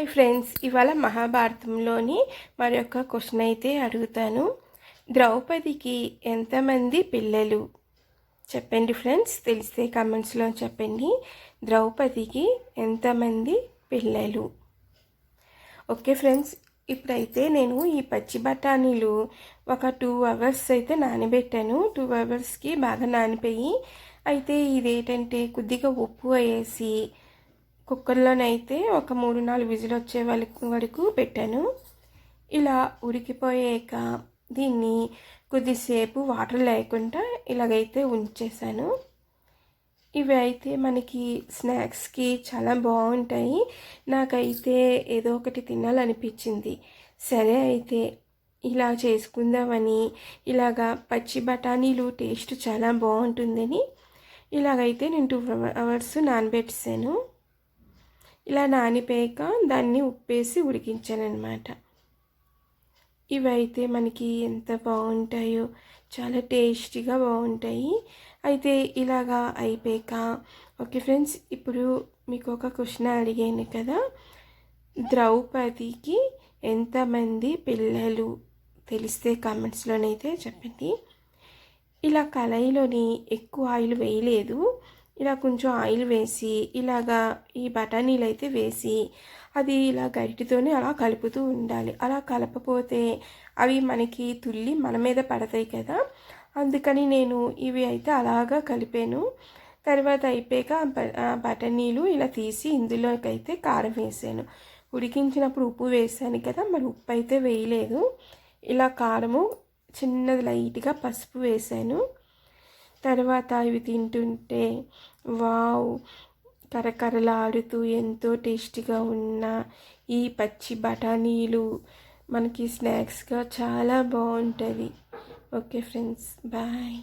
Hi friends ఇవాళ మహాభారతంలోని మరొక question అయితే అడుగుతాను. ద్రౌపదికి ఎంతమంది పిల్లలు? చెప్పండి ఫ్రెండ్స్ తెలిస్తే కామెంట్స్లో చెప్పండి. ద్రౌపదికి ఎంతమంది పిల్లలు? ఓకే ఫ్రెండ్స్ ఇప్పుడైతే నేను ఈ పచ్చి బఠానీలు ఒక టూ అవర్స్ అయితే నానబెట్టాను. టూ అవర్స్కి బాగా నానిపోయి అయితే ఇదేంటంటే కొద్దిగా ఉప్పు వేసి కుక్కర్లోనైతే ఒక మూడు నాలుగు విజిల్ వచ్చే వరకు వరకు పెట్టాను. ఇలా ఉడికిపోయాక దీన్ని కొద్దిసేపు వాటర్ లేకుండా ఇలాగైతే ఉంచేసాను ఇవి అయితే మనకి స్నాక్స్కి చాలా బాగుంటాయి. నాకైతే ఏదో ఒకటి తినాలనిపించింది. సరే అయితే ఇలా చేసుకుందామని ఇలాగా పచ్చి బఠానీలు టేస్ట్ చాలా బాగుంటుందని ఇలాగైతే నేను టూ అవర్స్ నానబెట్టేసాను ఇలా నానిపోయాక దాన్ని ఉప్పేసి ఉడికించాను అనమాట ఇవైతే మనకి ఎంత బాగుంటాయో చాలా టేస్టీగా బాగుంటాయి. అయితే ఇలాగా అయిపోయాక ఓకే ఫ్రెండ్స్ ఇప్పుడు మీకు ఒక క్వశ్చన్ అడిగాను కదా. ద్రౌపదికి ఎంతమంది పిల్లలు? తెలిస్తే కామెంట్స్లోనైతే చెప్పండి. ఇలా కళాయిలోని ఎక్కువ ఆయిల్ వేయలేదు. ఇలా కొంచెం ఆయిల్ వేసి ఇలాగా ఈ బఠానీలు అయితే వేసి అది ఇలా గరిటితోనే అలా కలుపుతూ ఉండాలి. అలా కలపపోతే అవి మనకి తుల్లి మన మీద పడతాయి కదా. అందుకని నేను ఇవి అయితే అలాగా కలిపాను. తర్వాత అయిపోయాక బఠానీలు ఇలా తీసి ఇందులోకి అయితే కారం వేసాను. ఉడికించినప్పుడు ఉప్పు వేసాను కదా మరి ఉప్పు అయితే వేయలేదు. ఇలా కారము చిన్నది లైట్గా పసుపు వేసాను. తర్వాత ఇవి తింటుంటే వావ్! కరకరలాడుతూ ఎంతో టేస్టీగా ఉన్న ఈ పచ్చి బఠానీలు మనకి స్నాక్స్గా చాలా బాగుంటుంది ఓకే ఫ్రెండ్స్ బాయ్!